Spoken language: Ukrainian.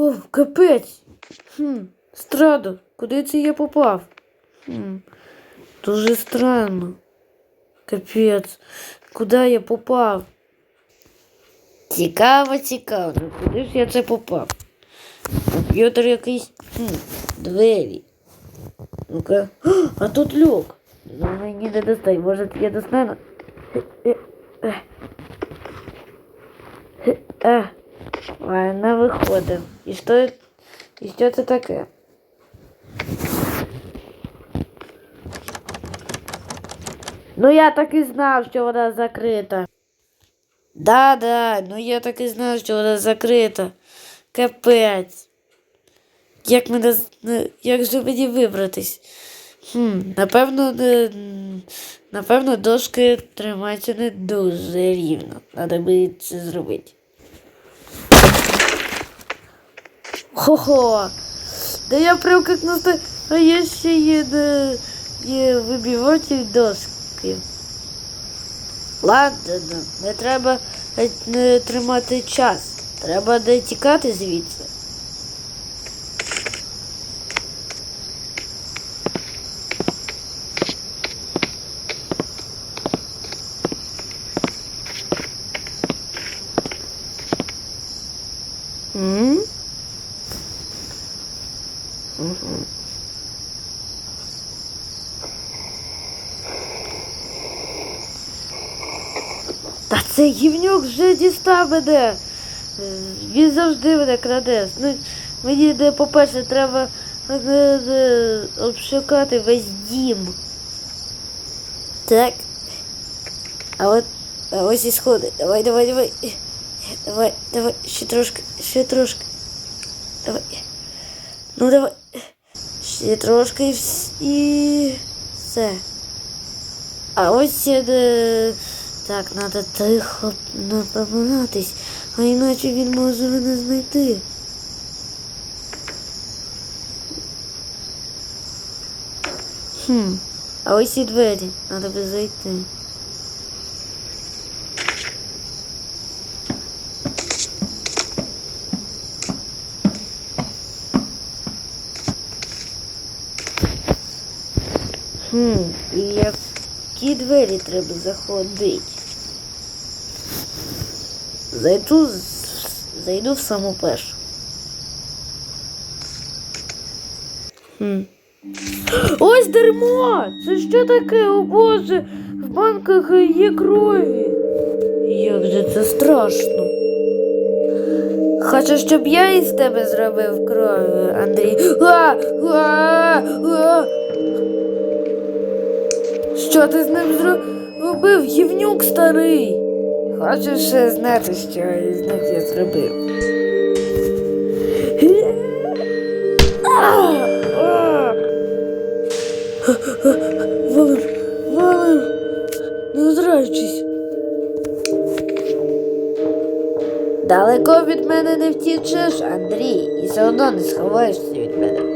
О, капець. Хм, Страдо, куди це я попав? Хм, дуже странно. Капець, куди я попав? Цікаво, цікаво, куди ж я це попав? Комп'ютер якийсь. Хм, двері. Ну-ка. А тут люк. Ну, мені не достай, може я достану. Е, е, е. Е. Ладно, виходимо. І що, і що це таке? Ну я так і знав, що вона закрита. Да, да, ну я так і знав, що вона закрита. Капець. Як мене як же мені вибратись? Хм, напевно, не, напевно, дошки тримаються не дуже рівно. Треба би це зробити. Хо-хо! Да я прям как настоящий є, не, є вибиватель доски. Ладно, ну, не треба е, не тримати час. Треба не тікати звідси. М? Та цей гівнюк вже дістав мене. Е, Він завжди мене краде. Ну, мені, де, по-перше, треба е, е, обшукати весь дім. Так. А от а ось і сходи. Давай, давай, давай. Давай, давай, ще трошки, ще трошки. Давай. Ну давай. Ще трошки і, вс- і все. А ось де... Так, треба тихо напоминатись, а іначе він може мене знайти. Хм, а ось і двері, треба би зайти. Хм, і які двері треба заходити? Зайду, зайду в саму першу. Хм. Ось дерьмо! Це що таке? О Боже! В банках є крові. Як же це страшно. Хочеш, щоб я із тебе зробив кров, Андрій? А! А! А! Що ти з ним зробив, гівнюк старий? Хочеш ще знати, що з ним я зробив? Валим, валим, не озираючись. Далеко від мене не втічеш, Андрій, і все одно не сховаєшся від мене.